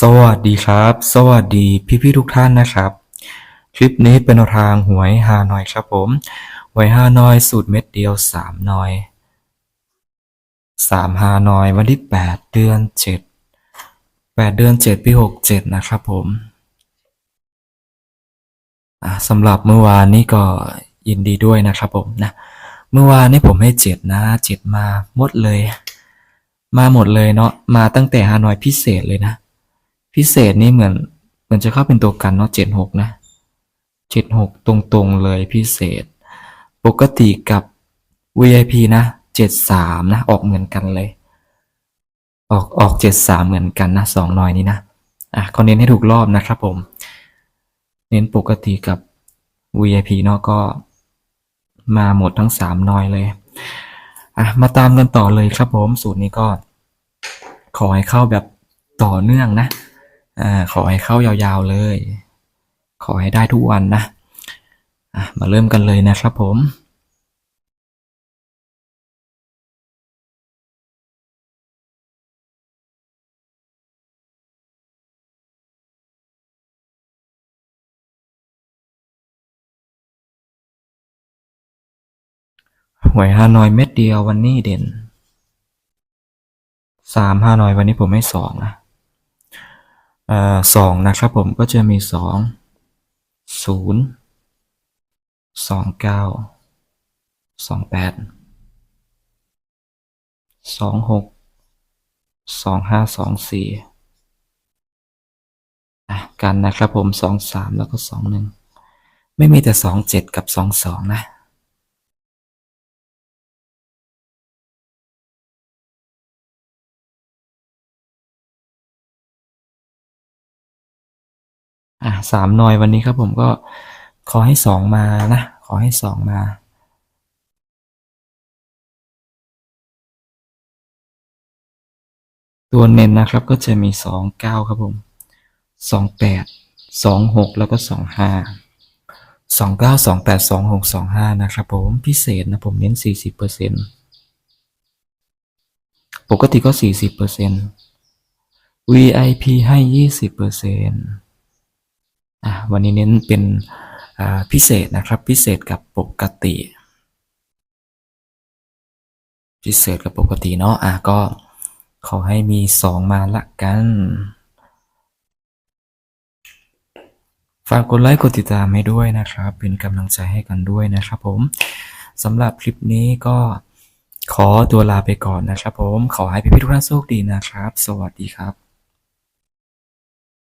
สวัสดีครับ สวัสดีพี่ๆทุกท่านนะครับ คลิปนี้เป็นทางหวยฮานอยครับผมหวยฮานอยสูตรเม็ดเดียวสามนอยสามฮานอยวันที่แปดเดือนเจ็ดแปดเดือนเจ็ดปีหกเจ็ดนะครับผมสำหรับเมื่อวานนี้ก็ยินดีด้วยนะครับผมนะเมื่อวานนี้ผมให้เจ็ดนะเจ็ดมาหมดเลย มาหมดเลยเนาะมาตั้งแต่ฮานอยพิเศษเลยนะ พิเศษนี่เหมือนเหมือนจะเข้าเป็นตัวกันเนาะเจ็ดหกนะเจ็ดหกตรงๆเลยพิเศษ ปกติกับ VIP นะเจ็ดสามนะ ออกเหมือนกันเลย ออกออกเจ็ดสามเหมือนกันนะสองหน่อยนี้นะอะเขาเน้นให้ถูกรอบนะครับผม เน้นปกติกับ VIP เนาะก็มาหมดทั้งสามหน่อยเลยอะมาตามกันต่อเลยครับผม สูตรนี้ก็ ขอให้เข้าแบบต่อเนื่องนะ อ่าขอให้เข้ายาวๆเลย ขอให้ได้ทุกวันนะอะมาเริ่มกันเลยนะครับผมหวยฮานอยเม็ดเดียววันนี้เด่นสามฮานอยวันนี้ผมให้สองนะ สองนะครับผมก็จะมีสองศูนย์สองเก้าสองแปดสองหกสองห้าสองสี่กันนะครับผมสองสามแล้วก็สองหนึ่งไม่มีแต่สองเจ็ดกับสองสองนะ อะสามหน่อยวันนี้ครับผมก็ขอให้สองมานะ ขอให้สองมาตัวเน้นนะครับก็จะมีสองเก้าครับผมสองแปดสองหกแล้วก็สองห้าสองเก้าสองแปดสองหกสองห้านะครับผม พิเศษนะผมเน้นสี่สิบเปอร์เซ็นปกติก็สี่สิบเปอร์เ40% VIP ให้ยี่สิบเปอร์เซ็นต์ วันนี้เน้นเป็นพิเศษนะครับ พิเศษกับปกติ พิเศษกับปกติเนาะอะก็ขอให้มีสองมาละกัน ฝากกดไลค์กดติดตามให้ด้วยนะครับ เป็นกำลังใจให้กันด้วยนะครับผมสำหรับคลิปนี้ก็ขอตัวลาไปก่อนนะครับผม ขอให้พี่ๆทุกท่านโชคดีนะครับ สวัสดีครับ